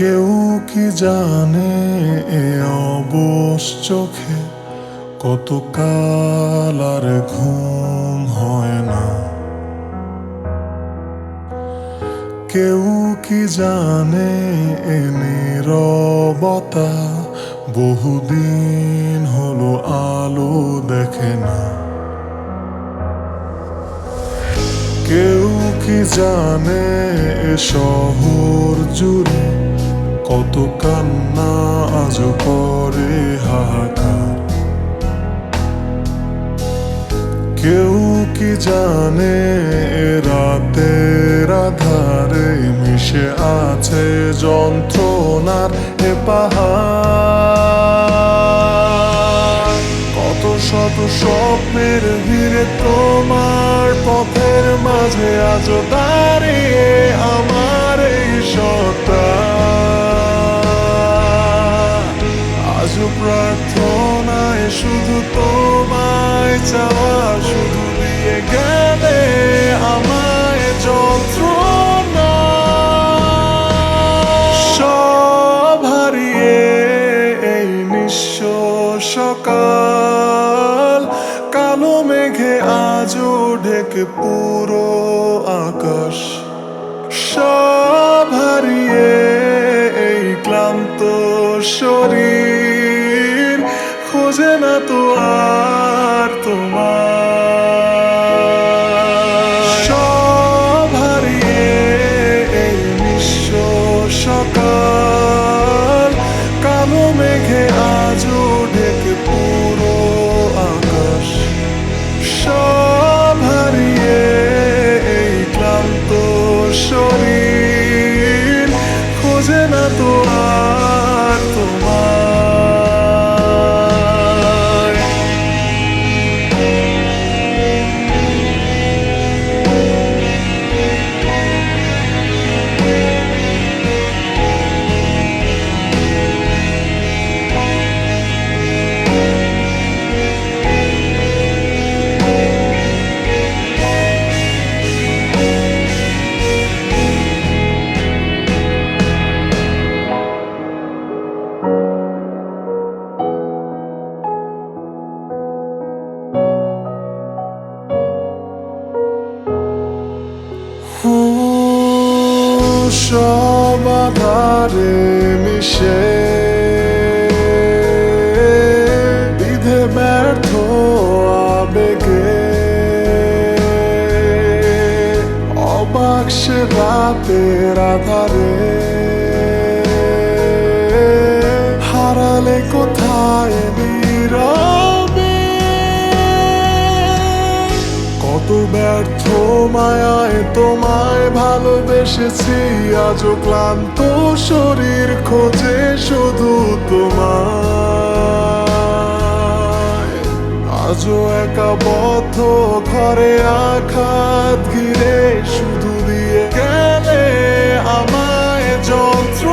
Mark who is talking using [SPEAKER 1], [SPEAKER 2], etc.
[SPEAKER 1] কেউ কি জানে এ অবশ চোখে কত কাল আর ঘুম হয় না। কেউ কি জানে এ নীরবতা বহুদিন হলো আলো দেখে না। কেউ কি জানে এ শহর জুড়ে কত কান্না আজ করে হাহাকার। কেউ কি জানে রাতের আধারে মিশে আছে যন্ত্রণার এ পাহাড়। কত শত স্বপ্নের ভিড়ে তোমার পথের মাঝে আজ দাঁড়িয়ে আমার এই সত্তা শুধু তোমায় চাওয়া, শুধু দিয়ে গেলে আমায় যন্ত্রণা। সব হারিয়ে এই নিঃস্ব সকাল, কালো মেঘে আজও ঢেকে পুরো আকাশ। সব হারিয়ে এই ক্লান্ত শরীর তো আর তোমার। সব হারিয়ে এই নিঃস্ব সকাল কালো মেঘে আজও সব আধারে মিশে। বিধে ব্যর্থ আবেগে। অবাক সে রাতের আধারে। হারালে কোথায় নীরবে? কত ব্যর্থ মায়ায় তোমায় ভালোবেসেছি, আজও ক্লান্ত শরীর খোঁজে শুধু তোমার আজও একা বদ্ধ ঘরে আঘাত ঘিরে শুধু দিয়ে গেলে আমায় যন্ত্রণা